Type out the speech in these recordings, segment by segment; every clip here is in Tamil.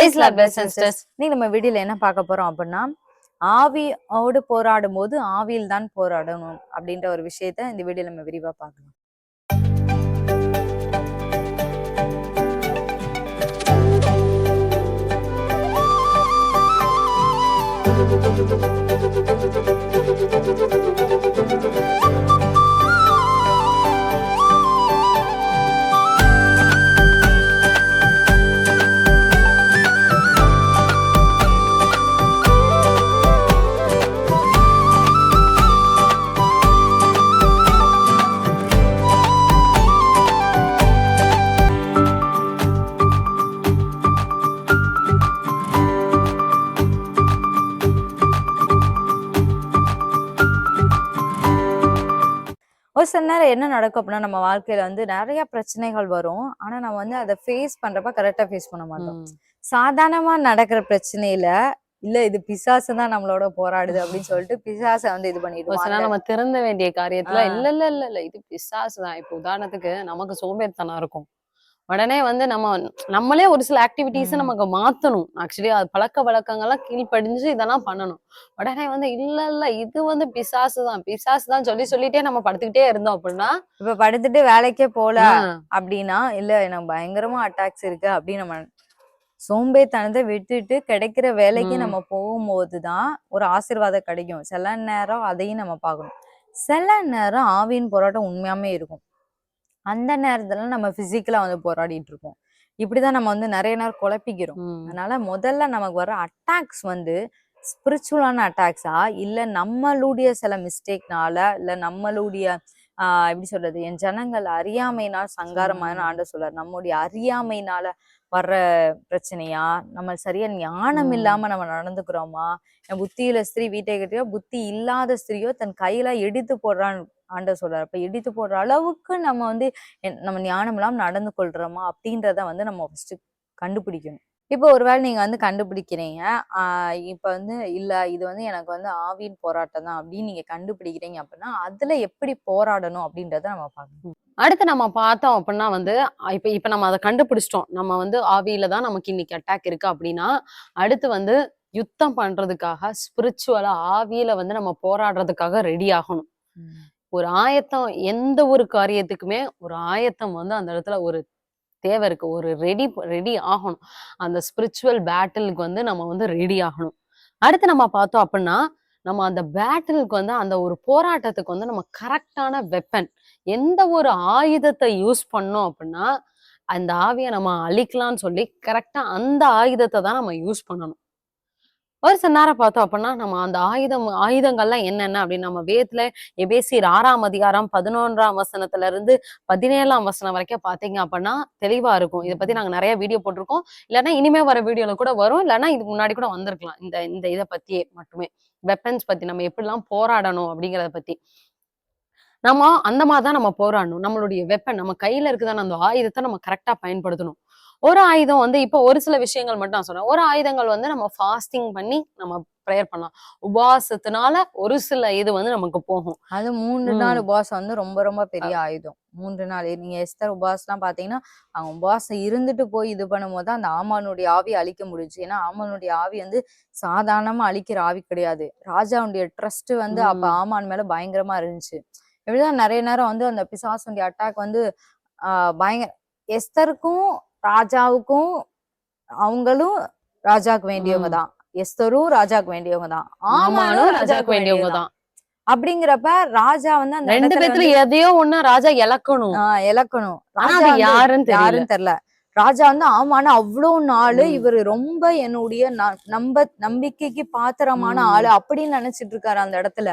இன்னைக்கு நம்ம வீடியோல என்ன பார்க்க போறோம் அப்படின்னா ஆவியோடு போராடும் போது ஆவியில் தான் போராடணும் அப்படின்ற ஒரு விஷயத்த இந்த வீடியோல நம்ம விரிவா பார்க்கலாம். ஒரு சில நேரம் என்ன நடக்கும் அப்படின்னா நம்ம வாழ்க்கையில வந்து நிறைய பிரச்சனைகள் வரும். ஆனா நம்ம வந்து அதை ஃபேஸ் பண்றப்ப கரெக்டா ஃபேஸ் பண்ண மாட்டோம். சாதாரணமா நடக்கிற பிரச்சனையில இல்ல இது பிசாசு தான் நம்மளோட போராடுது அப்படின்னு சொல்லிட்டு பிசாசை வந்து இது பண்ணிடுவோம் நம்ம திருந்த வேண்டிய காரியத்துல. இல்ல இல்ல இல்ல இல்ல இது பிசாசு தான். இப்போ உதாரணத்துக்கு நமக்கு சோம்பேறித்தனம் இருக்கும். உடனே வந்து நம்ம நம்மளே ஒரு சில ஆக்டிவிட்டிஸ். நமக்கு மாத்தணும். ஆக்சுவலி அது பழக்க வழக்கங்கள்லாம் கீழ்ப்படிஞ்சு இதெல்லாம் பண்ணணும். உடனே வந்து இல்ல இல்ல இது வந்து பிசாசு தான். பிசாசு தான் சொல்லி சொல்லிட்டே நம்ம படுத்துக்கிட்டே இருந்தோம் அப்படின்னா இப்ப படுத்துட்டு வேலைக்கே போல அப்படின்னா இல்ல எனக்கு பயங்கரமா அட்டாக்ஸ் இருக்கு அப்படின்னு நம்ம சோம்பேறித்தனத்தை விட்டுட்டு கிடைக்கிற வேலைக்கு. நம்ம போகும்போதுதான் ஒரு ஆசீர்வாதம் கிடைக்கும். சில நேரம் அதையும் நம்ம பார்க்கணும். சில நேரம் ஆவியின் போராட்டம் உண்மையாமே இருக்கும். அந்த நேரத்துல நம்ம பிசிக்கலா வந்து போராடிட்டு இருப்போம் இப்படிதான் நம்ம வந்து நிறைய நேரம் குழப்பிக்கிறோம். அதனால முதல்ல நமக்கு வர அட்டாக்ஸ் வந்து ஸ்பிரிச்சுவலான அட்டாக்ஸா இல்ல நம்மளுடைய சில மிஸ்டேக்னால இல்ல நம்மளுடைய ஆஹ் எப்படி சொல்றது என் ஜனங்கள் அறியாமையினால் சங்காரமான. ஆண்டு சொல்றாரு. நம்முடைய அறியாமையினால வர்ற பிரச்சனையா நம்ம சரியா ஞானம். இல்லாம நம்ம நடந்துக்கிறோமா? என் புத்தியில ஸ்திரீ வீட்டை கட்டியோ புத்தி இல்லாத ஸ்திரீயோ தன் கையில எடுத்து போடுறான் ஆண்டவர் சொல்றாரு. அப்ப எடுத்து போடுற அளவுக்கு நம்ம வந்து நம்ம ஞானம் இல்லாம நடந்து கொள்றோமா அப்படின்றத வந்து நம்ம ஃபர்ஸ்ட் கண்டுபிடிக்கணும். இப்போ ஒருவேளை நீங்க வந்து கண்டுபிடிக்கிறீங்க. இப்ப வந்து இல்ல இது வந்து எனக்கு வந்து ஆவியின் போராட்டம் தான் அப்படின்னு நீங்க கண்டுபிடிக்கிறீங்க அப்படின்னா அதுல எப்படி போராடணும் அப்படின்றத நம்ம பார்க்கணும். அடுத்து நம்ம பார்த்தோம் அப்படின்னா வந்து இப்ப இப்ப நம்ம அதை கண்டுபிடிச்சிட்டோம். நம்ம வந்து ஆவியில தான் நமக்கு இன்னைக்கு அட்டாக் இருக்கு அப்படின்னா அடுத்து வந்து யுத்தம் பண்றதுக்காக ஸ்பிரிச்சுவலா ஆவியில வந்து நம்ம போராடுறதுக்காக ரெடி ஆகணும். ஒரு ஆயத்தம் எந்த ஒரு காரியத்துக்குமே ஒரு ஆயத்தம் வந்து அந்த இடத்துல ஒரு தேவை இருக்கு. ஒரு ரெடி ரெடி ஆகணும். அந்த ஸ்பிரிச்சுவல் பேட்டிலுக்கு வந்து நம்ம வந்து ரெடி ஆகணும். அடுத்து நம்ம பார்த்தோம் அப்படின்னா நம்ம அந்த பேட்டிலுக்கு வந்து அந்த ஒரு போராட்டத்துக்கு வந்து நம்ம கரெக்டான வெப்பன் எந்த ஒரு ஆயுதத்தை யூஸ் பண்ணோம் அப்படின்னா அந்த ஆவியை நம்ம அழிக்கலாம்னு சொல்லி கரெக்டா அந்த ஆயுதத்தை தான் நம்ம யூஸ் பண்ணணும். ஒரு சில நேரம் பார்த்தோம் அப்படின்னா நம்ம அந்த ஆயுதம் ஆயுதங்கள்லாம் என்னென்ன அப்படின்னு நம்ம வேத்துல எபேசியர் ஆறாம் அதிகாரம் பதினொன்றாம் வசனத்துல இருந்து பதினேழாம் வசனம் வரைக்கும் பாத்தீங்க அப்படின்னா தெளிவா இருக்கும். இதை பத்தி நாங்க நிறைய வீடியோ போட்டிருக்கோம். இல்லைன்னா இனிமே வர வீடியோல கூட வரும். இல்லைன்னா இதுக்கு முன்னாடி கூட வந்திருக்கலாம். இந்த இந்த இதை பத்தியே மட்டுமே. வெப்பன்ஸ் பத்தி நம்ம எப்படிலாம் போராடணும் அப்படிங்கிறத பத்தி. நம்ம அந்த மாதிரி தான் நம்ம போராடணும். நம்மளுடைய வெப்பன் நம்ம கையில இருக்குதான அந்த ஆயுதத்தை நம்ம கரெக்டா பயன்படுத்தணும். ஒரு ஆயுதம் வந்து இப்போ ஒரு சில விஷயங்கள் மட்டும் நான் சொல்றேன். ஒரு ஆயுதங்கள் வந்து நம்ம ஃபாஸ்டிங் பண்ணி நம்ம ப்ரேயர் பண்ணலாம். உபவாசத்தினால ஒரு சில இது வந்து நமக்கு போகும். அது மூன்று. நாள் உபவாசம் வந்து ரொம்ப ரொம்ப பெரிய ஆயுதம். மூன்று நாள். நீங்க எஸ்தர் உபவாசம்லாம் பாத்தீங்கன்னா அவங்க உபவாசம் இருந்துட்டு போய் இது பண்ணும்போது அந்த ஆமானுடைய ஆவி அழிக்க முடிஞ்சுச்சு ஏன்னா ஆமானுடைய ஆவி வந்து சாதாரணமா அழிக்கிற ஆவி கிடையாது. ராஜாவுடைய ட்ரஸ்ட் வந்து அப்ப. ஆமான் மேல பயங்கரமா இருந்துச்சு. இப்படிதான் நிறைய நேரம் வந்து அந்த பிசாசுடைய அட்டாக் வந்து ஆஹ் பயங்கர எஸ்தருக்கும் ராஜாவுக்கும் அவங்களும் ராஜாக்கு வேண்டியவங்க. தான் எஸ்தரும் ராஜாக்கு வேண்டியவங்க தான் ஆமானும் ராஜாக்கு வேண்டியவங்க தான் அப்படிங்கிறப்ப ராஜா வந்து அந்த ரெண்டு பேத்துல எதையோ ஒண்ணு ராஜா இழக்கணும். ஆஹ் இழக்கணும். ராஜா யாருன்னு யாருன்னு தெரியல. ராஜா வந்து ஆமானா அவ்வளவு நாளு. இவரு ரொம்ப என்னுடைய நம்ப நம்பிக்கைக்கு பாத்திரமான. ஆளு அப்படின்னு நினைச்சிட்டு இருக்காரு அந்த இடத்துல.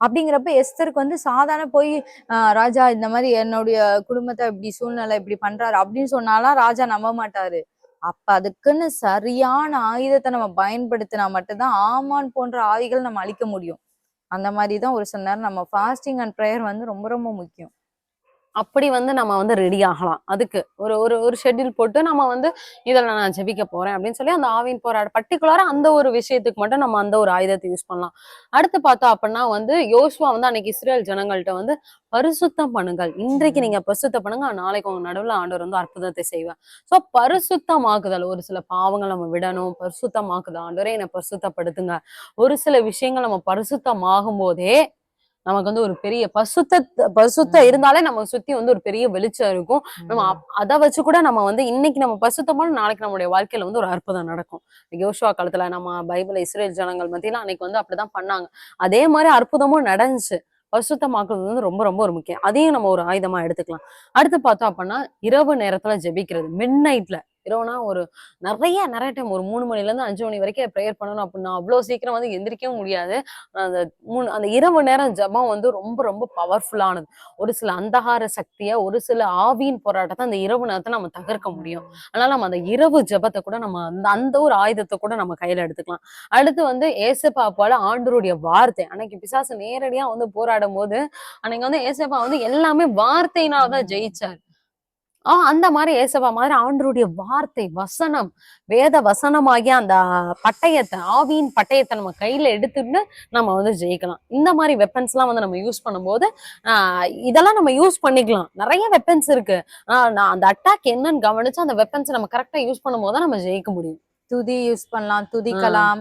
அப்படிங்கிறப்ப எஸ்தருக்கு வந்து சாதாரண போய் ஆஹ் ராஜா இந்த மாதிரி என்னுடைய குடும்பத்தை இப்படி சூழ்நிலை இப்படி பண்றாரு அப்படின்னு சொன்னாலாம் ராஜா நம்ப மாட்டாரு. அப்ப அதுக்குன்னு சரியான ஆயுதத்தை நம்ம பயன்படுத்தினா மட்டும்தான் ஆமான் போன்ற ஆவிகள் நம்ம அழிக்க முடியும். அந்த மாதிரி தான் ஒரு சில நேரம் நம்ம ஃபாஸ்டிங் அண்ட் ப்ரேயர் வந்து ரொம்ப ரொம்ப முக்கியம். அப்படி வந்து நம்ம வந்து ரெடி ஆகலாம். அதுக்கு ஒரு ஒரு ஒரு ஷெட்யூல் போட்டு நம்ம வந்து இதில் நான் ஜெபிக்க போறேன் அப்படின்னு சொல்லி அந்த ஆவின் போராட பர்டிகுலரா அந்த ஒரு விஷயத்துக்கு மட்டும் நம்ம அந்த ஒரு ஆயுதத்தை யூஸ் பண்ணலாம். அடுத்து பார்த்தோம் அப்படின்னா வந்து யோசுவா வந்து அன்னைக்கு இஸ்ரேல் ஜனங்கள்ட்ட வந்து பரிசுத்தம் பண்ணுங்கள். இன்றைக்கு நீங்க பரிசுத்தம் பண்ணுங்க. நாளைக்கு உங்க நடுவில் ஆண்டவர் வந்து அற்புதத்தை செய்வேன் ஸோ பரிசுத்தமாக்குதல் ஒரு சில பாவங்கள் நம்ம விடணும். பரிசுத்தமாக்குதல். ஆண்டவரே என்னை பரிசுத்தப்படுத்துங்க. ஒரு சில விஷயங்கள் நம்ம பரிசுத்தமாகும் போதே நமக்கு வந்து ஒரு பெரிய பசுத்த பசுத்த. இருந்தாலே நம்ம சுத்தி வந்து ஒரு பெரிய வெளிச்சம் இருக்கும். நம்ம அத வச்சு கூட நம்ம வந்து இன்னைக்கு நம்ம பசுத்தமான நாளைக்கு நம்மளுடைய வாழ்க்கையில வந்து ஒரு அற்புதம் நடக்கும். யோசுவா காலத்துல நம்ம பைபிள் இஸ்ரேல் ஜனங்கள் மத்தியில அன்னைக்கு வந்து அப்படிதான் பண்ணாங்க. அதே மாதிரி அற்புதமும் நடந்துச்சு. பரிசுத்தமாக்குறது வந்து ரொம்ப ரொம்ப ஒரு முக்கியம். அதையும் நம்ம ஒரு ஆயுதமா எடுத்துக்கலாம். அடுத்து பார்த்தோம் அப்படின்னா இரவு நேரத்துல ஜெபிக்கிறது மிட் நைட்ல இரவுனா ஒரு நிறைய நிறைய டைம் ஒரு மூணு மணில இருந்து அஞ்சு மணி வரைக்கும் ப்ரேயர் பண்ணணும் அப்படின்னா அவ்வளவு சீக்கிரம் வந்து எந்திரிக்கவும் முடியாது. அந்த மூணு அந்த இரவு நேரம் ஜெபம் வந்து ரொம்ப ரொம்ப பவர்ஃபுல்லானது ஒரு சில அந்தகார சக்தியை ஒரு சில ஆவியின் போராட்டத்தை அந்த இரவு நேரத்தை நம்ம தகர்க்க முடியும். அதனால நம்ம அந்த இரவு ஜெபத்தை கூட நம்ம அந்த அந்த ஒரு ஆயுதத்தை கூட நம்ம கையில எடுத்துக்கலாம். அடுத்து வந்து ஏசப்பா போல ஆண்டருடைய வார்த்தை. அன்னைக்கு பிசாசு நேரடியா வந்து போராடும் போது அன்னைக்கு வந்து ஏசப்பா வந்து எல்லாமே வார்த்தையினால தான் ஜெயிச்சார். ஆஹ் அந்த மாதிரி ஏசப்பா மாதிரி ஆண்டருடைய வார்த்தை வசனம் வேத வசனமாகிய அந்த பட்டயத்தை ஆவியின் பட்டயத்தை நம்ம கையில எடுத்துட்டு நம்ம வந்து ஜெயிக்கலாம். இந்த மாதிரி வெப்பன்ஸ் எல்லாம் வந்து நம்ம யூஸ் பண்ணும்போது ஆஹ் இதெல்லாம் நம்ம யூஸ் பண்ணிக்கலாம். நிறைய வெப்பன்ஸ் இருக்கு. ஆஹ் நான் அந்த அட்டாக் என்னன்னு கவனிச்சு அந்த வெப்பன்ஸ் நம்ம கரெக்டா யூஸ் பண்ணும்போது நம்ம ஜெயிக்க முடியும். துதி யூஸ் பண்ணலாம் துதிக்கலாம்.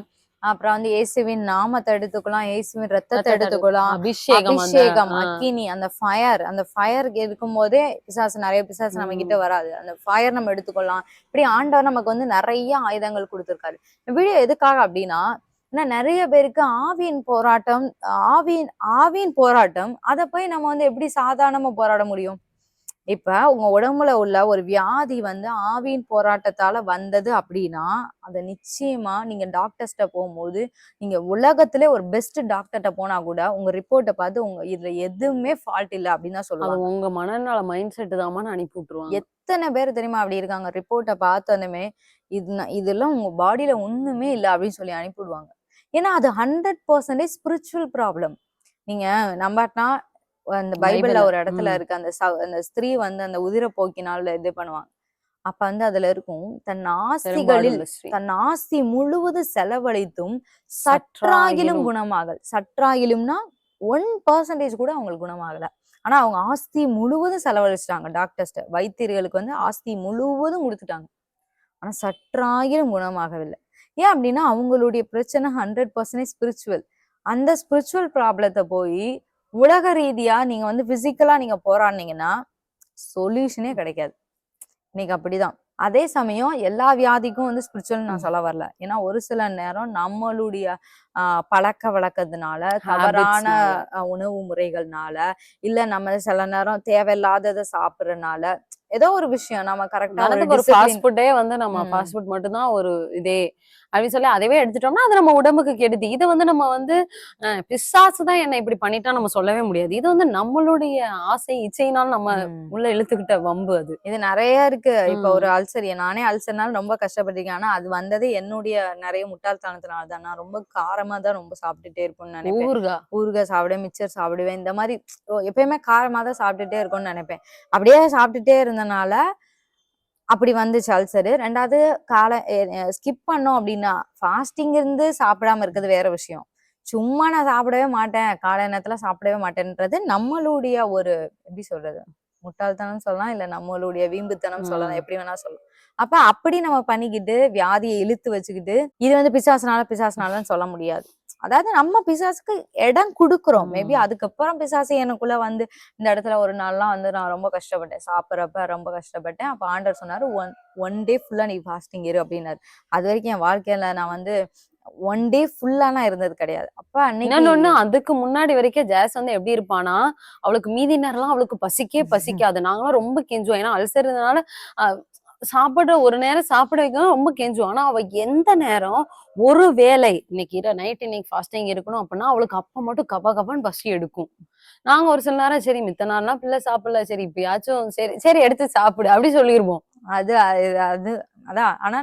அப்புறம் வந்து இயேசுவின் நாமத்தை எடுத்துக்கலாம் இயேசுவின் ரத்தத்தை எடுத்துக்கலாம். அபிஷேகம் அபிஷேகம் அக்கினி அந்த ஃபயர் அந்த ஃபயர் இருக்கும் போதே பிசாசு நிறைய பிசாசு நம்ம கிட்ட வராது. அந்த ஃபயர் நம்ம எடுத்துக்கொள்ளலாம் இப்படி ஆண்டவர் நமக்கு வந்து நிறைய ஆயுதங்கள் கொடுத்திருக்காரு. வீடியோ எதுக்காக அப்படின்னா ஏன்னா நிறைய பேருக்கு ஆவியின் போராட்டம் ஆவியின் ஆவியின் போராட்டம் அதை போய் நம்ம வந்து எப்படி சாதாரணமா போராட முடியும்? இப்ப உங்க உடம்புல உள்ள ஒரு வியாதி வந்து ஆவியின் போராட்டத்தால வந்தது அப்படின்னா அதை நிச்சயமா நீங்க டாக்டர்ஸ்ட போகும்போது நீங்க உலகத்திலே ஒரு பெஸ்ட் டாக்டர்கிட்ட போனா கூட உங்க ரிப்போர்ட்டை பார்த்து உங்க இதுல எதுவுமே ஃபால்ட் இல்ல அப்படின்னு தான் சொல்லுவாங்க. உங்க மனநல மைண்ட் செட் தாமான்னு அனுப்பி விட்டுருவாங்க. எத்தனை பேர் தெரியுமா அப்படி இருக்காங்க? ரிப்போர்ட்டை பார்த்தோன்னே இது இதெல்லாம் உங்க பாடியில ஒண்ணுமே இல்லை அப்படின்னு சொல்லி அனுப்பிவிடுவாங்க ஏன்னா அது ஹண்ட்ரட் பர்சன்டேஜ் ஸ்பிரிச்சுவல் ப்ராப்ளம் நீங்க நம்பாட்டினா அந்த பைபிள்ல. ஒரு இடத்துல. இருக்கு. அந்த அந்த ஸ்திரீ வந்து அந்த உதிர போக்கினால் இது பண்ணுவாங்க. அப்ப வந்து அதுல இருக்கும் தன் ஆஸ்திகளில். தன் ஆஸ்தி முழுவதும் செலவழித்தும் சற்றாகிலும் சற்றாகிலும். குணமாகல். சற்றாகிலும்னா ஒன் பர்சன்டேஜ் கூட அவங்களுக்கு குணமாகல. ஆனா அவங்க ஆஸ்தி முழுவதும் செலவழிச்சிட்டாங்க டாக்டர்ஸ்ட வைத்தியர்களுக்கு வந்து ஆஸ்தி முழுவதும் கொடுத்துட்டாங்க. ஆனா சற்றாகிலும் குணமாகவில்லை. ஏன் அப்படின்னா அவங்களுடைய பிரச்சனை ஹண்ட்ரட் பர்சன்டேஜ் ஸ்பிரிச்சுவல் அந்த ஸ்பிரிச்சுவல் ப்ராப்ளத்தை போய் உலக ரீதியா நீங்க வந்து பிசிக்கலா நீங்க போராடினீங்கன்னா சொல்யூஷனே கிடைக்காது. இன்னைக்கு அப்படிதான். அதே சமயம் எல்லா வியாதிக்கும் வந்து ஸ்பிரிச்சுவல் நான் சொல்ல வரல. ஏன்னா ஒரு சில நேரம் நம்மளுடைய பழக்க வழக்கத்தினால தவறான உணவு முறைகள்னால இல்ல நம்ம சில நேரம் தேவையில்லாததை சாப்பிடுறதுனால ஏதோ ஒரு விஷயம். நம்ம கரெக்டா ஒரு ஃபாஸ்ட் ஃபுட்டே வந்து நம்ம. ஃபாஸ்ட் ஃபுட் மட்டும்தான் ஒரு இதே. அப்படின்னு சொல்லி அதவே எடுத்துட்டோம்னா அது நம்ம உடம்புக்கு கெடுதி. இது வந்து நம்ம வந்து பிசாசு தான் என்ன இப்படி பண்ணிட்டா நம்ம சொல்லவே முடியாது. இது வந்து நம்மளுடைய ஆசை இச்சையினால் நம்ம உள்ள இழுத்துக்கிட்ட வம்பு அது. இது நிறைய இருக்கு. இப்ப. ஒரு அல்சர் நானே அல்சர்னால ரொம்ப கஷ்டப்பட்டிருக்கேன். ஆனா அது வந்ததே என்னுடைய நிறைய முட்டாள்தனத்தினால தான். நான் ரொம்ப காரமா தான் ரொம்ப சாப்பிட்டுட்டே இருப்பேன்னு நினைப்பேன். ஊறுகா. ஊறுகாய் சாப்பிடுவேன் மிச்சர் சாப்பிடுவேன். இந்த மாதிரி எப்பயுமே காரமா தான் சாப்பிட்டுட்டே இருக்கும்னு நினைப்பேன். அப்படியே சாப்பிட்டுட்டே இருந்தனால அப்படி வந்துச்சு அல்சரு. ரெண்டாவது காலை ஸ்கிப் பண்ணோம் அப்படின்னா ஃபாஸ்டிங் இருந்து சாப்பிடாம இருக்கிறது வேற விஷயம். சும்மா நான் சாப்பிடவே மாட்டேன். காலை நேரத்துல சாப்பிடவே மாட்டேன்றது நம்மளுடைய ஒரு எப்படி சொல்றது முட்டாள்தனம் சொல்லலாம் இல்ல நம்மளுடைய வீம்புத்தனம் சொல்லலாம். எப்படி வேணா சொல்லலாம். அப்ப அப்படி நம்ம பண்ணிக்கிட்டு வியாதியை இழுத்து வச்சுக்கிட்டு இது வந்து பிசாசுனால பிசாசுனாலன்னு சொல்ல முடியாது. அதாவது நம்ம பிசாசுக்கு இடம் கொடுக்குறோம். மேபி. அதுக்கப்புறம் பிசாசு எனக்குள்ள வந்து இந்த இடத்துல ஒரு நாள்லாம் வந்து நான் ரொம்ப கஷ்டப்பட்டேன். சாப்பிட்றப்ப ரொம்ப கஷ்டப்பட்டேன். அப்ப ஆண்டவர் சொன்னாரு ஒன் ஒன் டே ஃபுல்லா நீ ஃபாஸ்டிங் இரு அப்படின்னாரு. அது வரைக்கும் என் வாழ்க்கையில நான் வந்து ஒன் டே ஃபுல்லாலாம் இருந்தது கிடையாது. அப்ப அன்னைக்கு அதுக்கு முன்னாடி வரைக்கும் ஜாஸ் வந்து எப்படி இருப்பானா அவளுக்கு மீதி நேரம்லாம் அவளுக்கு பசிக்கே பசிக்காது. நாங்களாம் ரொம்ப கெஞ்சுவோம். ஏன்னா அல்சர் இருந்தனால ஆஹ், சாப்பிட ஒரு நேரம் சாப்பிட வைக்கணும் ரொம்ப கெஞ்சுவோம் ஆனா அவ எந்த நேரம் ஒரு வேலை இன்னைக்கு நைட் இன்னைக்கு ஃபாஸ்டிங் இருக்கணும் அப்படின்னா அவளுக்கு அப்ப மட்டும் கப கபன்னு பசி எடுக்கும். நாங்க ஒரு சில நேரம் சரி மித்த நாள்லாம் பிள்ளை சாப்பிடல சரி இப்பயாச்சும் சரி சரி எடுத்து சாப்பிடு அப்படி சொல்லிருவோம். அது அது அது- அதான். ஆனா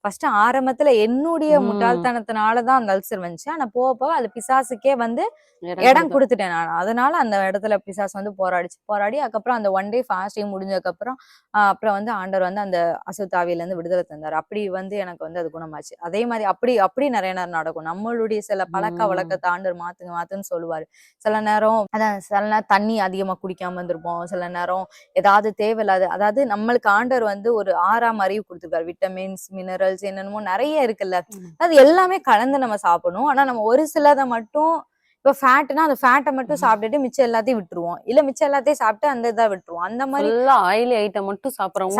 ஃபர்ஸ்ட் ஆரம்பத்துல என்னுடைய. முட்டாள்தனத்தினாலதான் அந்த அல்சர் வந்துச்சு ஆனா போக போக அது பிசாசுக்கே வந்து இடம் இடம் கொடுத்து- கொடுத்துட்டேன் நான். அதனால அந்த இடத்துல பிசாசு வந்து போராடிச்சு. போராடி அதுக்கப்புறம் அந்த ஒன் டே ஃபாஸ்டிங் முடிஞ்சதுக்கு அப்புறம் அப்புறம் வந்து ஆண்டவர் வந்து அந்த அசுத்தாவியில இருந்து விடுதலை தந்தார். அப்படி வந்து எனக்கு வந்து அது குணமாச்சு. அதே மாதிரி அப்படி அப்படி நிறைய நேரம் நடக்கும். நம்மளுடைய சில பழக்க. வழக்கத்தை ஆண்டவர் மாத்துங்க மாத்துன்னு சொல்லுவாரு. சில நேரம் அதான் சில நேரம் தண்ணி அதிகமா குடிக்காம இருந்திருப்போம். சில நேரம் ஏதாவது தேவையில்லாத அதாவது நம்மளுக்கு ஆண்டவர் வந்து ஒரு ஆறாம் அறிவு கொடுத்துருக்காரு. விட்டமின்ஸ் மினரல்ஸ் என்னென்னமோ நிறைய இருக்குல்ல. அது எல்லாமே கலந்து நம்ம சாப்பிடணும். ஆனா நம்ம ஒரு சிலதை மட்டும் இப்ப ஃபேட்னா அந்த ஃபேட்டை மட்டும். சாப்பிட்டுட்டு மிச்சம் எல்லாத்தையும் விட்டுருவோம். இல்ல மிச்சம் எல்லாத்தையும் சாப்பிட்டு அந்த இதை விட்டுருவோம். அந்த மாதிரி ஃபுல்லா ஆயிலி ஐட்டம் மட்டும் சாப்பிடுறவங்க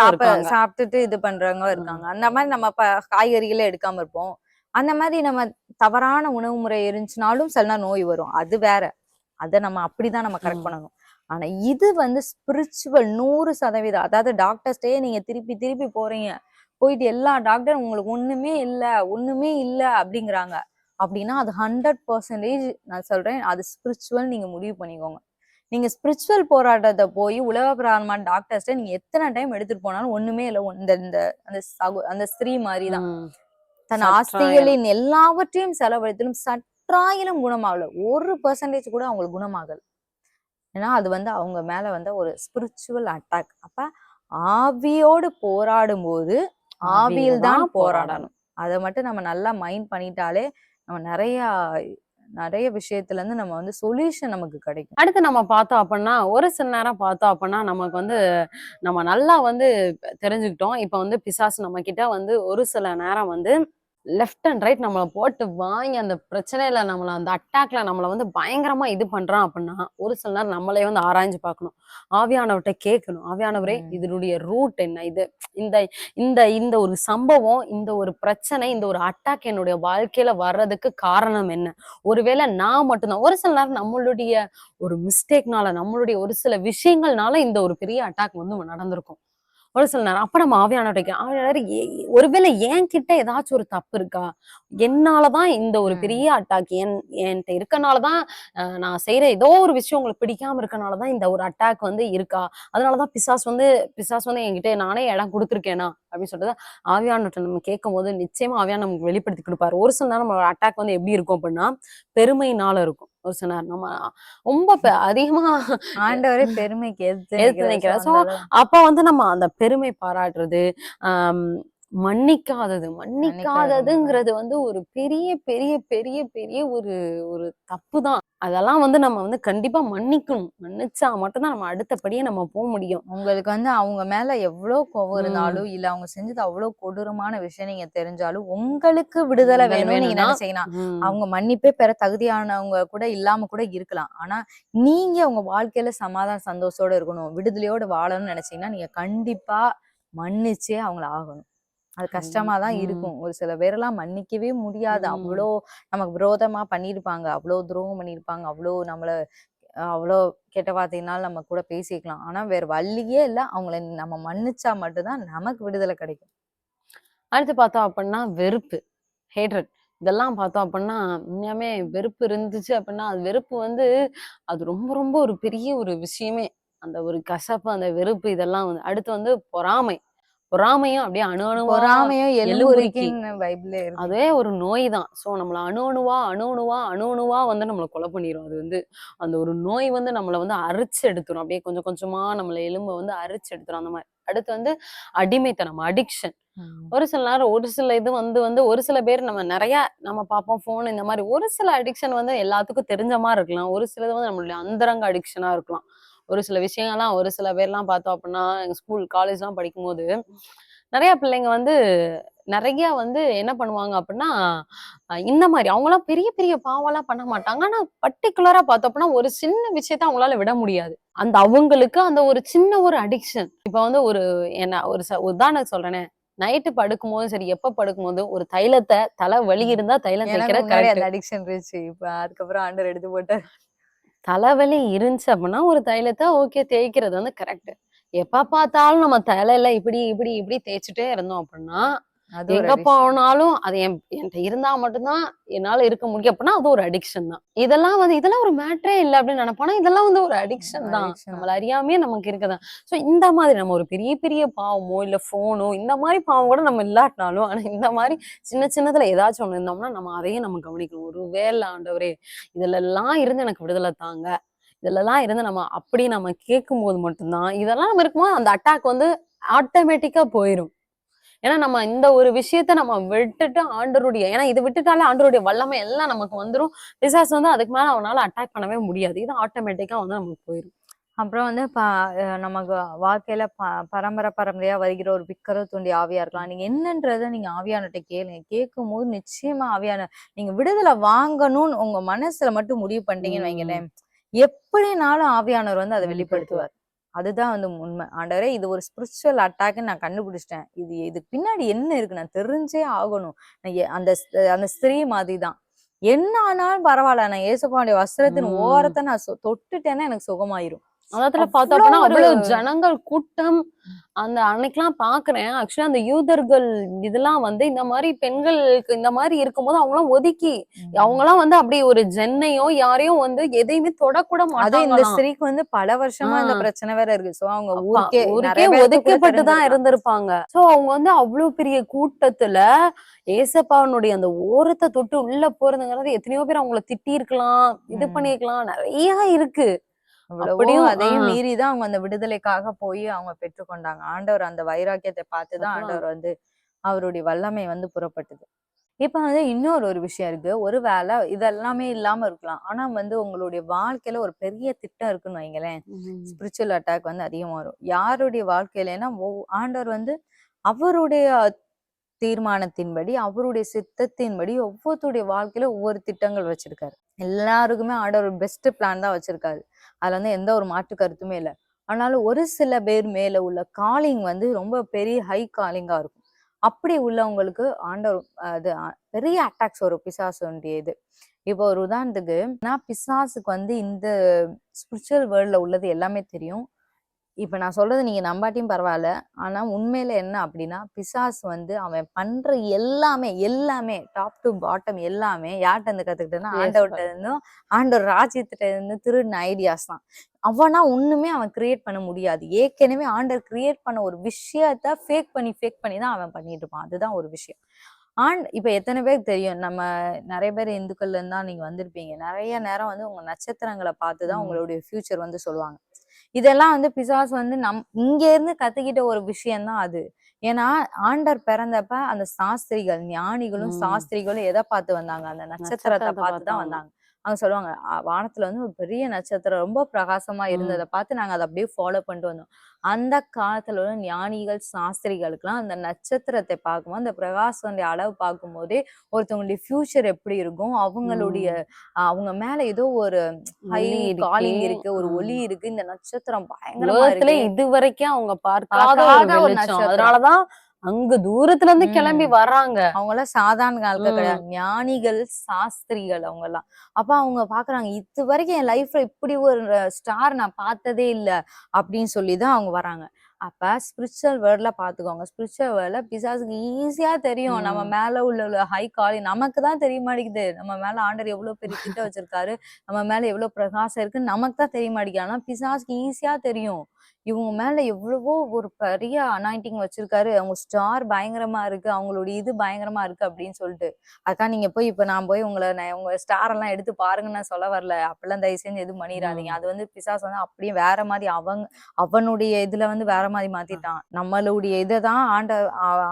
சாப்பிட்டுட்டு இது பண்றவங்க இருக்காங்க. அந்த மாதிரி நம்ம காய்கறிகளே எடுக்காம இருப்போம். அந்த மாதிரி நம்ம தவறான உணவு முறை இருந்துச்சுனாலும் சில நோய் வரும். அது வேற. அதை நம்ம அப்படிதான் நம்ம கரெக்ட். பண்ணணும். ஆனா இது வந்து ஸ்பிரிச்சுவல் நூறு சதவீதம். அதாவது டாக்டர்ஸ்டே நீங்க திருப்பி திருப்பி போறீங்க. போயிட்டு எல்லா டாக்டரும் உங்களுக்கு ஒண்ணுமே இல்ல ஒண்ணுமே இல்ல அப்படிங்கிறாங்க. அப்படின்னா அது ஹண்ட்ரட் பர்சன்டேஜ் நான் சொல்றேன் அது ஸ்பிரிச்சுவல் நீங்க முடிவு பண்ணிக்கோங்க. நீங்க ஸ்பிரிச்சுவல் போராட்டத்தை போய் உலக பிரகாரமான டாக்டர்ஸ்ட நீங்க எத்தனை டைம் எடுத்துட்டு போனாலும் ஒண்ணுமே இல்லை. இந்த இந்த அந்த சகு அந்த ஸ்திரீ மாதிரி தான். ஆஸ்திகளின் எல்லாவற்றையும் செலவழித்திலும் சற்றாயிலும் குணமாகல. ஒரு பெர்சன்டேஜ் கூட அவங்களுக்கு குணமாகல. ஏன்னா அது வந்து அவங்க மேல வந்து ஒரு ஸ்பிரிச்சுவல் அட்டாக் அப்ப ஆவியோடு போராடும் போது ஆவியில் தான் போராடணும். அதை மட்டும் நம்ம நல்லா மைண்ட் பண்ணிட்டாலே நம்ம நிறைய நிறைய விஷயத்துல இருந்து நம்ம வந்து சொல்யூஷன் நமக்கு கிடைக்கும். அடுத்து நம்ம பார்த்தோம் அப்படின்னா ஒரு சில நேரம் பார்த்தோம் அப்படின்னா நமக்கு வந்து நம்ம நல்லா வந்து தெரிஞ்சுக்கிட்டோம். இப்ப வந்து பிசாசு நம்ம கிட்ட வந்து ஒரு சில நேரம் வந்து லெஃப்ட் அண்ட் ரைட் நம்மளை போட்டு வாங்கி அந்த பிரச்சனையில நம்மள அந்த அட்டாக்ல நம்மளை வந்து பயங்கரமா இது பண்றான் அப்படின்னா ஒரு சில நேரம் நம்மளே வந்து ஆராய்ஞ்சு பார்க்கணும். ஆவியானவர்கிட்ட கேட்கணும். ஆவியானவரே. இதனுடைய ரூட் என்ன? இது இந்த இந்த இந்த ஒரு சம்பவம் இந்த ஒரு பிரச்சனை இந்த ஒரு அட்டாக் என்னுடைய வாழ்க்கையில வர்றதுக்கு காரணம் என்ன? ஒருவேளை நான் மட்டும்தான். ஒரு சில நேரம் நம்மளுடைய ஒரு மிஸ்டேக்னால நம்மளுடைய ஒரு சில விஷயங்கள்னால இந்த ஒரு பெரிய அட்டாக் வந்து நடந்திருக்கும். ஒரு சில நேரம் அப்ப நம்ம ஆவியானவர்கிட்ட ஆவியானவர் ஒருவேளை என் கிட்ட ஏதாச்சும் ஒரு தப்பு இருக்கா? என்னாலதான் இந்த ஒரு. பெரிய அட்டாக் என் என்கிட்ட இருக்கனாலதான் நான் செய்யற ஏதோ ஒரு விஷயம் உங்களுக்கு பிடிக்காம இருக்கனாலதான் இந்த ஒரு அட்டாக் வந்து இருக்கா? அதனாலதான் பிசாஸ் வந்து பிசாஸ் வந்து என்கிட்ட நானே இடம் கொடுத்துருக்கேனா? அப்படின்னு சொல்லிட்டு ஆவியானவர்கிட்ட நம்ம கேட்கும் போது நிச்சயமா ஆவியான நமக்கு வெளிப்படுத்தி கொடுப்பாரு. ஒரு சில நேரம் நம்ம அட்டாக் வந்து எப்படி இருக்கும் அப்படின்னா பெருமையினால இருக்கும். ஒரு சில நேரம் நம்ம ரொம்ப அதிகமா ஆண்டவரே பெருமைக்கு எதிர்த்து அந்த அளவு- அப்ப வந்து நம்ம அந்த பெருமை பாராட்டுறது ஆம், மன்னிக்காதது. மன்னிக்காததுங்கிறது வந்து ஒரு பெரிய பெரிய பெரிய பெரிய ஒரு ஒரு தப்பு தான் அதெல்லாம் வந்து நம்ம வந்து கண்டிப்பா மன்னிக்கணும். மன்னிச்சா மட்டும்தான் நம்ம அடுத்தபடியே நம்ம போக முடியும். உங்களுக்கு வந்து அவங்க மேல எவ்வளவு கோவம். இருந்தாலும் இல்ல அவங்க செஞ்சது அவ்வளவு கொடூரமான விஷயம் நீங்க தெரிஞ்சாலும் உங்களுக்கு விடுதலை வேணும்னு நீங்க வேணும்னா, நினைச்சீங்கன்னா ம். அவங்க மன்னிப்பே பெற தகுதியானவங்க கூட இல்லாம கூட இருக்கலாம். ஆனா நீங்க உங்க வாழ்க்கையில சமாதான சந்தோஷத்தோட இருக்கணும் விடுதலையோட வாழணும்னு நினைச்சீங்கன்னா நீங்க கண்டிப்பா மன்னிச்சே அவங்கள ஆகணும். அது கஷ்டமா தான். இருக்கும். ஒரு சில பேரெல்லாம் மன்னிக்கவே முடியாது. அவ்வளோ நமக்கு விரோதமா பண்ணியிருப்பாங்க. அவ்வளோ துரோகம் பண்ணியிருப்பாங்க. அவ்வளோ நம்மள அவ்வளோ கெட்ட வார்த்தையினால நம்ம கூட பேசிக்கலாம் ஆனா வேற வழியே இல்ல. அவங்கள நம்ம மன்னிச்சா மட்டும்தான் நமக்கு விடுதலை கிடைக்கும். அடுத்து பார்த்தோம் அப்படின்னா வெறுப்பு ஹேட்ரட். இதெல்லாம் பார்த்தோம் அப்படின்னா உண்மையாமே வெறுப்பு இருந்துச்சு அப்படின்னா அது வெறுப்பு வந்து அது ரொம்ப ரொம்ப ஒரு பெரிய ஒரு விஷயமே. அந்த ஒரு கசப்பு அந்த வெறுப்பு இதெல்லாம் வந்து அடுத்து வந்து பொறாமை. பொறாமையும் அப்படியே அணு அணுவா பொறாமையும். எலும்புரிக்கின்னு அதே ஒரு நோய் தான் ஸோ நம்மள அணு அணுவா அணு அணுவா அணு அணுவா வந்து நம்மளை கொலை பண்ணிரும். அது வந்து அந்த ஒரு நோய் வந்து நம்மளை வந்து அரிச்சு எடுத்துரும். அப்படியே கொஞ்சம் கொஞ்சமா நம்மள எலும்பை வந்து அரிச்சு எடுத்துரும். அந்த மாதிரி. அடுத்து வந்து அடிமைத்தனம் அடிக்ஷன். ஒரு சில நேரம் ஒரு சில இது வந்து வந்து ஒரு சில பேர் நம்ம நிறைய நம்ம பார்ப்போம் ஃபோன் இந்த மாதிரி ஒரு சில அடிக்ஷன் வந்து எல்லாத்துக்கும் தெரிஞ்ச மாதிரி இருக்கலாம். ஒரு சிலது வந்து நம்மளுடைய அந்தரங்க அடிக்ஷனா இருக்கலாம். ஒரு சில விஷயங்கள்லாம் ஒரு சில பேர்லாம் பார்த்தோம் அப்படின்னா எங்க ஸ்கூல் காலேஜ்லாம் படிக்கும்போது நிறைய பிள்ளைங்க வந்து நிறைய வந்து என்ன பண்ணுவாங்க அப்படின்னா இந்த மாதிரி அவங்களாம் பெரிய பெரிய பாவம்லாம் பண்ண மாட்டாங்க. ஆனா பர்டிகுலரா பார்த்தோம் அப்படின்னா ஒரு சின்ன விஷயத்த அவங்களால விட முடியாது. அந்த அவங்களுக்கு அந்த ஒரு சின்ன ஒரு அடிக்ஷன் இப்ப வந்து ஒரு என்ன ஒரு உதாரணம் சொல்றேனே. நைட்டு படுக்கும் போதும் சரி எப்ப படுக்கும் போது ஒரு தைலத்தை தலை வலி இருந்தா தைலம் தைக்கிற அடிக்ஷன் இருந்துச்சு. இப்ப அதுக்கப்புறம் ஆண்டர் எடுத்து போட்டார் தலைவலி இருந்துச்சு அப்படின்னா ஒரு தைலத்தை ஓகே தேய்க்கிறது வந்து கரெக்ட் எப்ப பார்த்தாலும் நம்ம தலையில இப்படி இப்படி இப்படி தேய்ச்சிட்டே இருந்தோம் அப்படின்னா எங்க. போனாலும் அது என் என்கிட்ட இருந்தா மட்டும்தான் என்னால இருக்க முடியும். அப்படின்னா அது ஒரு அடிக்ஷன் தான். இதெல்லாம் வந்து இதெல்லாம் ஒரு மேட்டரே இல்ல அப்படின்னு நினைப்போம் இதெல்லாம் வந்து ஒரு அடிக்ஷன் தான். நம்மள அறியாமே நமக்கு இருக்குதான் சோ இந்த மாதிரி நம்ம ஒரு பெரிய பெரிய பாவமோ இல்ல போனோ இந்த மாதிரி பாவம் கூட நம்ம இல்லாட்டினாலும் ஆனா இந்த மாதிரி சின்ன சின்னதுல ஏதாச்சும் ஒண்ணு இருந்தோம்னா நம்ம அதையும் நம்ம கவனிக்கணும். ஒரு வேலை ஆண்டவரே இதுல எல்லாம் இருந்து எனக்கு விடுதலை தாங்க. இதுல எல்லாம் இருந்து நம்ம அப்படி நம்ம கேட்கும் போது மட்டும்தான் இதெல்லாம் நம்ம இருக்கும்போது அந்த அட்டாக் வந்து ஆட்டோமேட்டிக்கா போயிரும். ஏன்னா நம்ம இந்த ஒரு விஷயத்த நம்ம விட்டுட்டு ஆண்டருடைய ஏன்னா இது விட்டுட்டாலே ஆண்டருடைய வல்லமை எல்லாம் நமக்கு வந்துரும். பிசாசு வந்து அதுக்கு மேல அவனால அட்டாக் பண்ணவே முடியாது. இது ஆட்டோமேட்டிக்கா வந்து நமக்கு போயிரும். அப்புறம் வந்து ப நமக்கு வாழ்க்கையில ப பரம்பரை பரம்பரையா வருகிற ஒரு விக்கரோ தூண்டி ஆவியா இருக்கலாம். நீங்க என்னன்றத நீங்க ஆவியானட்ட கேளுங்க கேட்கும் போது நிச்சயமா ஆவியான நீங்க விடுதலை வாங்கணும்னு உங்க மனசுல மட்டும் முடிவு பண்ணிட்டீங்கன்னு வைங்களேன். எப்படினாலும் ஆவியானவர் வந்து அதை வெளிப்படுத்துவார். அதுதான் வந்து உண்மை. ஆண்டவரே இது ஒரு ஸ்பிரிச்சுவல் அட்டாக்னு நான் கண்டுபிடிச்சிட்டேன். இது இதுக்கு பின்னாடி என்ன இருக்கு? நான் தெரிஞ்சே ஆகணும். அந்த அந்த ஸ்திரீ மாதிரி தான் என்ன ஆனாலும் பரவாயில்ல. நான் ஏசப்பாவுடைய வஸ்திரத்தின். ஓரத்தை நான் தொட்டுட்டேன்னா எனக்கு சுகமாயிரும். அதத்துல அவ்வளவு பார்த்தோம் அப்படின்னா ஒரு- அவ்வளவு ஜனங்கள் கூட்டம். அந்த அன்னைக்கெல்லாம் பாக்குறேன். ஆக்சுவலா அந்த யூதர்கள் இதெல்லாம் வந்து இந்த மாதிரி பெண்களுக்கு இந்த மாதிரி இருக்கும்போது அவங்களாம் ஒதுக்கி அவங்கலாம் வந்து அப்படி ஒரு ஜென்னையோ யாரையும் வந்து எதையுமே தொடக்கூட அது இந்த ஸ்திரீக்கு வந்து பல வருஷமா இந்த. பிரச்சனை வேற இருக்கு. சோ அவங்க ஊருக்கே ஊருக்கே நிறைய பேருக்கு கூட ஒதுக்கப்பட்டு தான் தெரிஞ்சிருக்கலாம். இருந்திருப்பாங்க. சோ அவங்க வந்து அவ்வளவு பெரிய கூட்டத்துல ஏசப்பாவனுடைய அந்த ஓரத்தை தொட்டு உள்ள போறதுங்கிறது எத்தனையோ பேர் அவங்கள திட்டி இருக்கலாம் இது. பண்ணிருக்கலாம் நிறைய இருக்கு. அப்படியும், அதையும். மீறி தான் அவங்க அந்த விடுதலைக்காக போய் அவங்க பெற்றுக்கொண்டாங்க. ஆண்டவர் அந்த வைராக்கியத்தை பார்த்துதான். ஆண்டவர் வந்து அவருடைய வல்லமை வந்து புறப்பட்டது. இப்ப வந்து இன்னொரு ஒரு விஷயம் இருக்கு. ஒருவேளை இதெல்லாமே இல்லாம இருக்கலாம். ஆனா வந்து உங்களுடைய வாழ்க்கையில ஒரு பெரிய திட்டம் இருக்குன்னு வைங்களேன். ஸ்பிரிச்சுவல் அட்டாக் வந்து அதிகமா வரும். யாருடைய வாழ்க்கையிலனா ஆண்டவர் வந்து அவருடைய தீர்மானத்தின்படி அவருடைய சித்தத்தின்படி ஒவ்வொருத்தருடைய வாழ்க்கையில ஒவ்வொரு திட்டங்கள் வச்சிருக்காரு. எல்லாருக்குமே ஆண்டவர் பெஸ்ட் பிளான் தான் வச்சிருக்காரு. அதுல வந்து எந்த ஒரு மாற்று கருத்துமே இல்லை. ஆனாலும் ஒரு சில பேர் மேல உள்ள காலிங் வந்து ரொம்ப பெரிய ஹை காலிங்கா இருக்கும். அப்படி உள்ளவங்களுக்கு ஆண்டவர் அது பெரிய அட்டாக்ஸ் வரும். பிசாசுடைய இது. இப்போ ஒரு உதாரணத்துக்கு நான் பிசாசுக்கு வந்து இந்த ஸ்பிரிச்சுவல் வேர்ல்ட்ல உள்ளது எல்லாமே தெரியும். இப்ப நான் சொல்றது நீங்க நம்பாட்டியும் பரவாயில்ல ஆனா உண்மையில என்ன அப்படின்னா பிசாசு வந்து அவன் பண்ற எல்லாமே எல்லாமே டாப் டு பாட்டம் எல்லாமே யார்கிட்ட இருந்து கத்துக்கிட்டேன்னா Yes, ஆண்டவர்கிட்ட இருந்தும் ஆண்டவர் ராஜ்யத்திட்ட இருந்து திருடின ஐடியாஸ் தான். அவனா ஒண்ணுமே அவன் கிரியேட் பண்ண முடியாது. ஏற்கனவே ஆண்டவர் கிரியேட் பண்ண ஒரு விஷயத்த ஃபேக் பண்ணி ஃபேக் பண்ணி தான் அவன் பண்ணிட்டு இருப்பான். அதுதான் ஒரு விஷயம். ஆண்ட் இப்ப எத்தனை பேருக்கு தெரியும்? நம்ம நிறைய பேர் இந்துக்கள்ல இருந்தா நீங்க வந்திருப்பீங்க. நிறைய நேரம் வந்து உங்க நட்சத்திரங்களை பார்த்து தான். உங்களுடைய ஃபியூச்சர் வந்து சொல்லுவாங்க. இதெல்லாம் வந்து பிசாசு வந்து நம் இங்க இருந்து கத்துக்கிட்ட ஒரு விஷயம்தான் அது ஏன்னா ஆண்டர் பிறந்தப்ப அந்த சாஸ்திரிகள் ஞானிகளும். சாஸ்திரிகளும் எதை பார்த்து வந்தாங்க அந்த நட்சத்திரத்தை பார்த்து தான். வந்தாங்க அவங்க சொல்லுவாங்க "அ, வானத்துல வந்து ஒரு பெரிய நட்சத்திரம் ரொம்ப பிரகாசமா. இருந்ததை பார்த்து நாங்க அதை அப்படியே ஃபாலோ பண்ணிட்டு வந்தோம் அந்த காலத்துல உள்ள ஞானிகள் சாஸ்திரிகளுக்கெல்லாம் அந்த நட்சத்திரத்தை பார்க்கும்போது அந்த பிரகாசனுடைய அளவு பார்க்கும்போதே ஒருத்தவங்களுடைய ஃபியூச்சர் எப்படி இருக்கும் அவங்களுடைய அவங்க மேல ஏதோ ஒரு ஹை இருக்கு. காலிங் இருக்கு ஒரு. ஒளி இருக்கு இந்த நட்சத்திரம் பயங்கரமா உலகத்துல இருக்கு இது வரைக்கும் அவங்க பார்க்காத ஒரு வெளிச்சம் நட்சத்திரம். அதனாலதான் அங்க தூரத்துல இருந்து. கிளம்பி வர்றாங்க. அவங்க எல்லாம் சாதாரண ம். கிடையாது. ஞானிகள் சாஸ்திரிகள் அவங்க எல்லாம் அப்ப அவங்க பாக்குறாங்க இது வரைக்கும் என் லைஃப்ல இப்படி ஒரு ஸ்டார் நான் பார்த்ததே இல்ல அப்படின்னு சொல்லிதான் அவங்க வராங்க அப்ப ஸ்பிரிச்சுவல் வேர்ட்ல பாத்துக்கோங்க. ஸ்பிரிச்சுவல் வேர்ட்ல பிசாசுக்கு ஈஸியா தெரியும். நம்ம. மேல உள்ள ஹை காலி நமக்கு தான் தெரிய மாட்டேங்குது. நம்ம மேல ஆண்டர் எவ்வளவு பெரிய திட்டம் வச்சிருக்காரு? நம்ம மேல எவ்வளவு பிரகாசம் இருக்கு நமக்கு தான் தெரிய மாட்டேங்குது. ஆனா பிசாசுக்கு ஈஸியா தெரியும். இவங்க மேல எவ்வளவோ ஒரு பெரிய அனாயிண்டிங் வச்சிருக்காரு. அவங்க ஸ்டார் பயங்கரமா இருக்கு. அவங்களுடைய இது பயங்கரமா இருக்கு அப்படின்னு சொல்லிட்டு. அக்கா நீங்க போய் இப்ப நான் போய் உங்களை நான் உங்க ஸ்டார் எல்லாம் எடுத்து பாருங்கன்னு நான் சொல்ல வரல. அப்பெல்லாம் தயவு செஞ்சு எதுவும் பண்ணிடாதீங்க. அது வந்து பிசாசு வந்து அப்படியே வேற மாதிரி அவங்க அவனுடைய இதுல வந்து வேற மாதிரி மாத்திட்டான். நம்மளுடைய இதை தான் ஆண்ட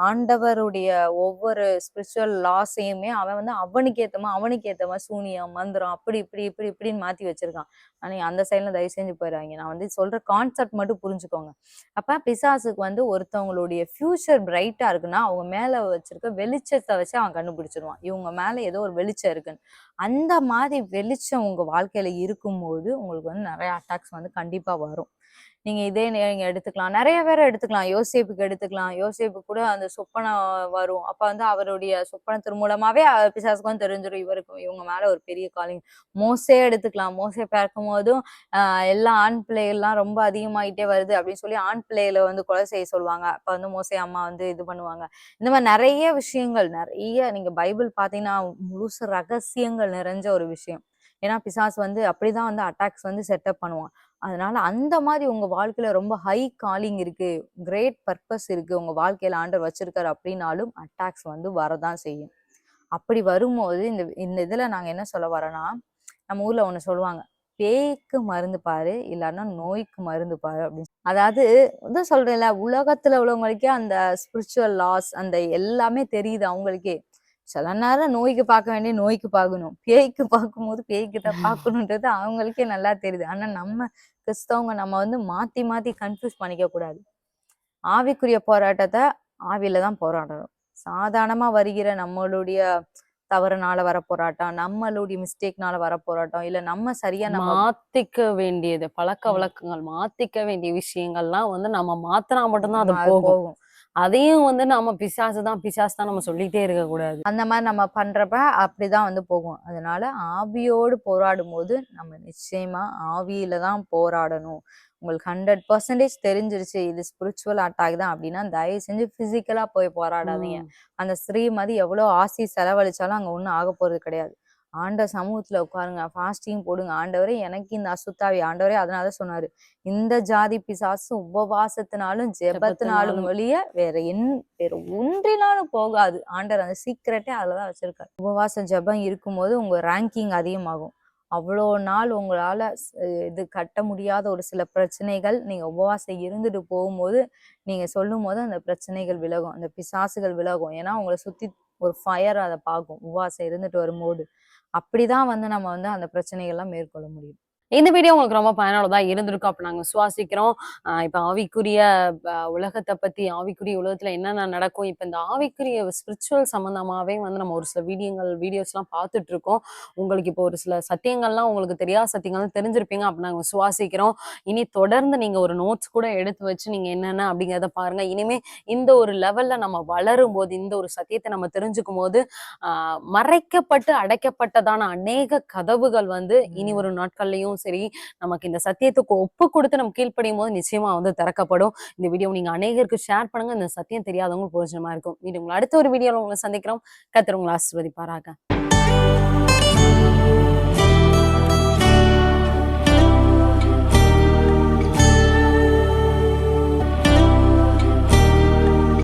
ஆண்டவருடைய ஒவ்வொரு ஸ்பிரிச்சுவல் லாஸையுமே அவன் வந்து அவனுக்கு ஏத்தமா அவனுக்கு ஏத்தமா சூனியம் மந்திரம் அப்படி இப்படி இப்படி இப்படின்னு மாத்தி வச்சிருக்கான். ஆனா அந்த சைட்ல தயவு செஞ்சு போயிடாதீங்க. நான் வந்து சொல்ற கான்செப்ட் மட்டும் புரிஞ்சுக்கோங்க. அப்ப பிசாசுக்கு வந்து ஒருத்தவங்களுடைய ஃபியூச்சர் பிரைட்டா இருக்குன்னா அவங்க மேல வச்சிருக்க வெளிச்சத்தை வச்சு அவன் கண்டுபிடிச்சிருவான். இவங்க மேல ஏதோ ஒரு வெளிச்சம் இருக்குன்னு. அந்த மாதிரி வெளிச்சம் உங்க வாழ்க்கையில இருக்கும்போது உங்களுக்கு வந்து நிறைய அட்டாக்ஸ் வந்து கண்டிப்பா வரும். நீங்க இதே நீங்க எடுத்துக்கலாம். நிறைய பேரை எடுத்துக்கலாம். யோசேப்புக்கு எடுத்துக்கலாம். யோசேப்பு கூட அந்த சொப்பனம் வரும். அப்ப வந்து அவருடைய சொப்பனத்தின் மூலமாவே அஹ் பிசாசுக்கும் தெரிஞ்சிடும் இவருக்கும் இவங்க மேல ஒரு பெரிய காலிங். மோசே எடுத்துக்கலாம். மோசே பிறக்கும் போதும் எல்லா ஆண் பிள்ளைகள்லாம் ரொம்ப அதிகமாயிட்டே வருது அப்படின்னு சொல்லி ஆண் பிள்ளைகளை வந்து கொலை செய்ய சொல்லுவாங்க. அப்ப வந்து மோசே அம்மா வந்து இது பண்ணுவாங்க. இந்த மாதிரி நிறைய விஷயங்கள் நிறைய நீங்க பைபிள் பாத்தீங்கன்னா முழுசு ரகசியங்கள் நிறைஞ்ச ஒரு விஷயம். ஏன்னா பிசாஸ் வந்து அப்படிதான் வந்து அட்டாக்ஸ் வந்து செட்டப் பண்ணுவான். அதனால அந்த மாதிரி உங்க வாழ்க்கையில ரொம்ப ஹை காலிங் இருக்கு கிரேட் பர்பஸ் இருக்கு உங்க வாழ்க்கையில ஆண்டர் வச்சிருக்காரு அப்படின்னாலும் அட்டாக்ஸ் வந்து வரதான் செய்யும். அப்படி வரும்போது இந்த இந்த இதுல நாங்க என்ன சொல்ல வரோம்னா நம்ம ஊர்ல ஒண்ணு சொல்லுவாங்க பேய்க்கு மருந்து பாரு இல்லைன்னா நோய்க்கு மருந்து பாரு அப்படின்னு. அதாவது இதான் சொல்றேன்ல உலகத்துல உள்ளவங்களுக்கே அந்த ஸ்பிரிச்சுவல் லாஸ் அந்த எல்லாமே தெரியுது அவங்களுக்கே. சில நேரம் நோய்க்கு பார்க்க வேண்டிய நோய்க்கு பார்க்கணும். பேய்க்கு பார்க்கும்போது பேய்க்கு தான் பார்க்கணுன்றது அவங்களுக்கே நல்லா தெரியுது. ஆனா நம்ம கிறிஸ்தவங்க நம்ம வந்து மாத்தி மாத்தி கன்ஃபியூஸ் பண்ணிக்க கூடாது. ஆவிக்குரிய போராட்டத்தை ஆவியில தான் போராடணும். சாதாரணமா வருகிற நம்மளுடைய தவறுனால வர போராட்டம் நம்மளுடைய மிஸ்டேக்னால வர போராட்டம் இல்ல நம்ம சரியா நம்ம மாத்திக்க வேண்டியது பழக்க. வழக்கங்கள் மாத்திக்க வேண்டிய விஷயங்கள்லாம் வந்து நம்ம மாத்தினா மட்டும்தான் அது போகும். அதையும் வந்து நம்ம பிசாசு தான் பிசாசு தான் நம்ம சொல்லிட்டே இருக்க கூடாது அந்த மாதிரி நம்ம பண்றப்ப அப்படிதான் வந்து போகும். அதனால ஆவியோடு போராடும் போது நம்ம நிச்சயமா ஆவியில தான் போராடணும். உங்களுக்கு ஹண்ட்ரட் பர்சன்டேஜ் தெரிஞ்சிருச்சு. இது ஸ்பிரிச்சுவல் அட்டாக் தான் அப்படின்னா தயவு செஞ்சு பிசிக்கலா போய் போராடாதீங்க. அந்த ஸ்ரீமதி எவ்வளவு ஆசி செலவழிச்சாலும் அங்க ஒண்ணும் ஆக போறது கிடையாது. ஆண்ட சமூகத்துல உட்காருங்க ஃபாஸ்டிங் போடுங்க. ஆண்டவரே எனக்கு இந்த அசுத்தாவி. ஆண்டவரே அதனால சொன்னாரு. இந்த ஜாதி பிசாசு உபவாசத்தினாலும் ஜெபத்தினாலும். ஒழிய வேற என் வேற ஒன்றினாலும் போகாது. ஆண்டவர் அந்த சீக்கிரட்டே அதுலதான் வச்சிருக்காரு. உபவாசம் ஜெபம் இருக்கும்போது உங்க ரேங்கிங் அதிகமாகும். அவ்வளோ நாள் உங்களால இது கட்ட முடியாத ஒரு சில பிரச்சனைகள் நீங்க உபவாசம் இருந்துட்டு போகும்போது நீங்க சொல்லும் போது அந்த பிரச்சனைகள் விலகும். அந்த பிசாசுகள் விலகும். ஏன்னா உங்களை சுத்தி ஒரு ஃபயர் அதை பார்க்கும். உபவாசம் இருந்துட்டு வரும்போது. அப்படிதான் வந்து நம்ம வந்து அந்த பிரச்சனைகள்லாம் மேற்கொள்ள முடியும். இந்த வீடியோ உங்களுக்கு ரொம்ப பயனுள்ளதா இருந்திருக்கும் அப்ப நாங்க விசுவாசிக்கிறோம் ஆஹ் இப்ப ஆவிக்குரிய உலகத்தை பத்தி ஆவிக்குரிய உலகத்துல என்னென்ன நடக்கும் இப்ப இந்த ஆவிக்குரிய ஸ்பிரிச்சுவல் சம்பந்தமாவே வந்து நம்ம ஒரு சில வீடியோங்கள் வீடியோஸ் எல்லாம் பார்த்துட்டு இருக்கோம் உங்களுக்கு இப்போ ஒரு சில சத்தியங்கள்லாம் உங்களுக்கு தெரியாத சத்தியங்கள் தெரிஞ்சிருப்பீங்க அப்ப நாங்க விசுவாசிக்கிறோம் இனி தொடர்ந்து நீங்க ஒரு நோட்ஸ் கூட எடுத்து வச்சு நீங்க என்னென்ன அப்படிங்கிறத பாருங்க. இனிமே இந்த ஒரு லெவல்ல நம்ம வளரும் போது இந்த ஒரு சத்தியத்தை நம்ம தெரிஞ்சுக்கும் போது மறைக்கப்பட்டு அடைக்கப்பட்டதான அநேக கதவுகள் வந்து இனி ஒரு நாட்கள்லயும் சரி நமக்கு இந்த சத்தியத்துக்கு ஒப்பு கொடுத்து நம்ம கீழ்ப்படியும் போது நிச்சயமா வந்து திறக்கப்படும். இந்த வீடியோ நீங்க அநேகருக்கு ஷேர் பண்ணுங்க. இந்த சத்தியம் தெரியாதவங்களுக்கு பிரயோஜனமா இருக்கும். மீண்டும் உங்களை அடுத்த ஒரு வீடியோவில் உங்களை சந்திக்கிறோம். கத்திர உங்களை ஆசிர்வதிப்பாராக.